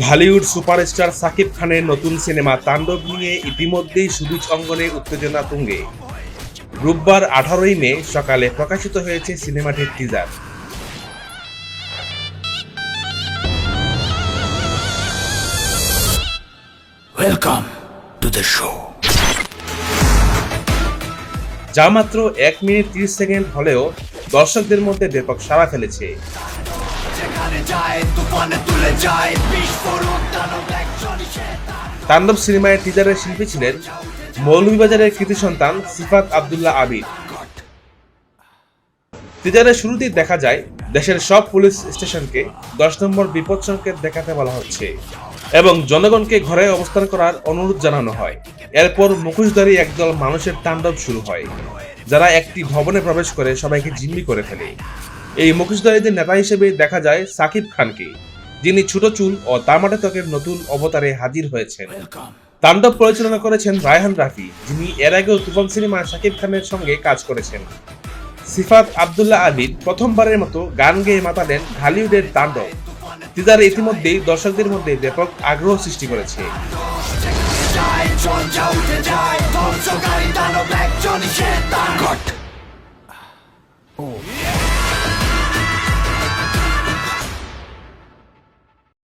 Dhallywood superstar Shakib খানের নতুন cinema তাণ্ডব নিয়ে ইতিমধ্যেই সুবিচ অঙ্গনে উত্তেজনা তুঙ্গে। রোববার আঠারোই মে সকালে প্রকাশিত হয়েছে সিনেমাটির teaser Welcome to the show. যা মাত্র এক মিনিট তিরিশ সেকেন্ড হলেও দর্শকদের মধ্যে ব্যাপক সাড়া ফেলেছে। তাণ্ডব সিনেমায় টিজারের শিল্পী ছিলেন মৌলভীবাজারের কৃতি সন্তান সিফাত আবদুল্লাহ আবির। টিজারের শুরুতেই দেখা যায় দেশের সব পুলিশ স্টেশনকে দশ নম্বর বিপদ সংকেত দেখাতে বলা হচ্ছে এবং জনগণকে ঘরে অবস্থান করার অনুরোধ জানানো হয়। এরপর মুখোশধারী একদল মানুষের তাণ্ডব শুরু হয় যারা একটি ভবনে প্রবেশ করে সবাইকে জিম্মি করে ফেলে। এই মুখোশধারীদের নেতা হিসেবে দেখা যায় সাকিব খানকে যিনি ছোট চুল ও তামাটে ত্বকের নতুন অবতারে হাজির হয়েছেন. তাণ্ডব পরিচালনা করেছেন রায়হান রাফি যিনি এর আগেও তুফান সিনেমায় শাকিব খানের সঙ্গে কাজ করেছেন। সিফাত আবদুল্লাহ আবিদ প্রথমবারের মতো গান গেয়ে মাতালেন ঢালিউডের তাণ্ডব। টিজার ইতিমধ্যেই দর্শকদের মধ্যে ব্যাপক আগ্রহ সৃষ্টি করেছে। যেখানে যায় চল যা উঠে যায় ধ্বংসকারী দানব একজনই শেতান